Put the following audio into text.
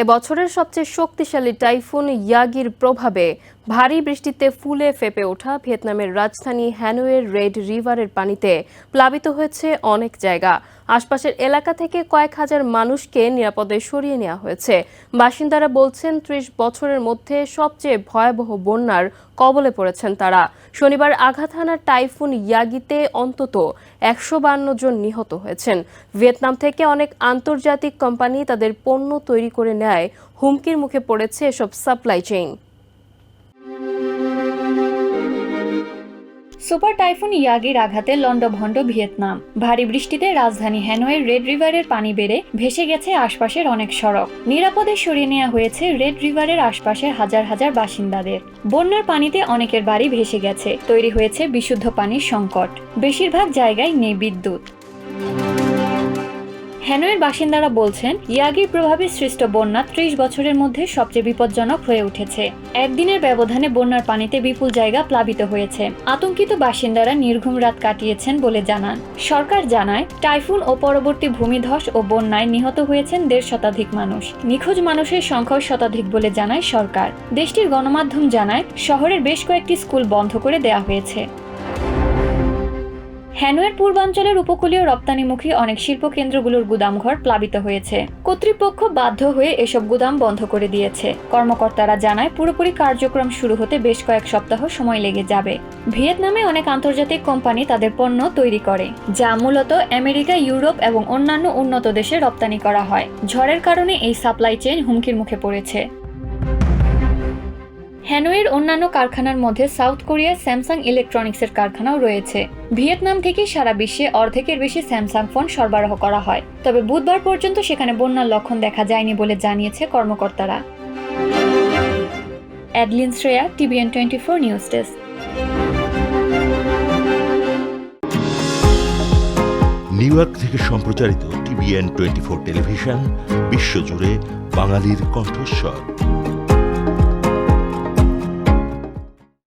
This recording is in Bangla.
এবছরের সবচেয়ে শক্তিশালী টাইফুন ইয়াগির প্রভাবে ভারী বৃষ্টিতে ফুলে ফেপে ওঠা ভিয়েতনামের রাজধানী হ্যানোয়ের রেড রিভারের পানিতে প্লাবিত হয়েছে অনেক জায়গা। আশপাশের এলাকা থেকে কয়েক হাজার মানুষকে নিরাপদে সরিয়ে নেওয়া হয়েছে। বাসিন্দারা বলছেন, ত্রিশ বছরের মধ্যে সবচেয়ে ভয়াবহ বন্যার কবলে পড়েছেন তারা। শনিবার আঘাত হানা টাইফুন ইয়াগিতে অন্তত একশো জন নিহত হয়েছেন। ভিয়েতনাম থেকে অনেক আন্তর্জাতিক কোম্পানি তাদের পণ্য তৈরি করে নেয়। হুমকির মুখে পড়েছে এসব সাপ্লাই চেইন। সুপার টাইফুন ইয়াগির আঘাতে লন্ডভন্ড ভিয়েতনাম। ভারী বৃষ্টিতে রাজধানী হ্যানয়ের রেড রিভারের পানি বেড়ে ভেসে গেছে আশপাশের অনেক সড়ক। নিরাপদে সরিয়ে নেওয়া হয়েছে রেড রিভারের আশপাশের হাজার হাজার বাসিন্দাদের। বন্যার পানিতে অনেকের বাড়ি ভেসে গেছে। তৈরি হয়েছে বিশুদ্ধ পানির সংকট। বেশিরভাগ জায়গায় নেই বিদ্যুৎ। হ্যানয়ের বাসিন্দারা বলছেন, ইয়াগির প্রভাবে সৃষ্ট বন্যা ত্রিশ বছরের মধ্যে সবচেয়ে বিপজ্জনক হয়ে উঠেছে। একদিনের ব্যবধানে বন্যার পানিতে বিপুল জায়গা প্লাবিত হয়েছে। আতঙ্কিত বাসিন্দারা নির্ঘুম রাত কাটিয়েছেন বলে জানান। সরকার জানায়, টাইফুন ও পরবর্তী ভূমিধস ও বন্যায় নিহত হয়েছেন দেড় শতাধিক মানুষ। নিখোঁজ মানুষের সংখ্যাও শতাধিক বলে জানায় সরকার। দেশটির গণমাধ্যম জানায়, শহরের বেশ কয়েকটি স্কুল বন্ধ করে দেওয়া হয়েছে। হ্যানোয়ের পূর্বাঞ্চলের উপকূলীয় রপ্তানিমুখী অনেক শিল্প কেন্দ্রগুলোর গুদামঘর প্লাবিত হয়েছে। কর্তৃপক্ষ বাধ্য হয়ে এসব গুদাম বন্ধ করে দিয়েছে। কর্মকর্তারা জানায়, পুরোপুরি কার্যক্রম শুরু হতে বেশ কয়েক সপ্তাহ সময় লেগে যাবে। ভিয়েতনামে অনেক আন্তর্জাতিক কোম্পানি তাদের পণ্য তৈরি করে, যা মূলত আমেরিকা, ইউরোপ এবং অন্যান্য উন্নত দেশে রপ্তানি করা হয়। ঝড়ের কারণে এই সাপ্লাই চেইন হুমকির মুখে পড়েছে। হ্যানোয়ের অন্যান্য কারখানার মধ্যে সাউথ কোরিয়ার স্যামসাং ইলেকট্রনিক্সের কারখানাও রয়েছে। ভিয়েতনাম থেকে সারা বিশ্বে অর্ধেকের বেশি স্যামসাং ফোন সরবরাহ করা হয়। তবে বুধবার পর্যন্ত সেখানে বন্যার লক্ষণ দেখা যায়নি বলে জানিয়েছে কর্মকর্তারা। Adeline Shreya, TVN twenty four news desk. New York থেকে সম্প্রচারিত টিভিএন টোয়েন্টি ফোর টেলিভিশন, বিশ্বজুড়ে বাঙালির কণ্ঠস্বর।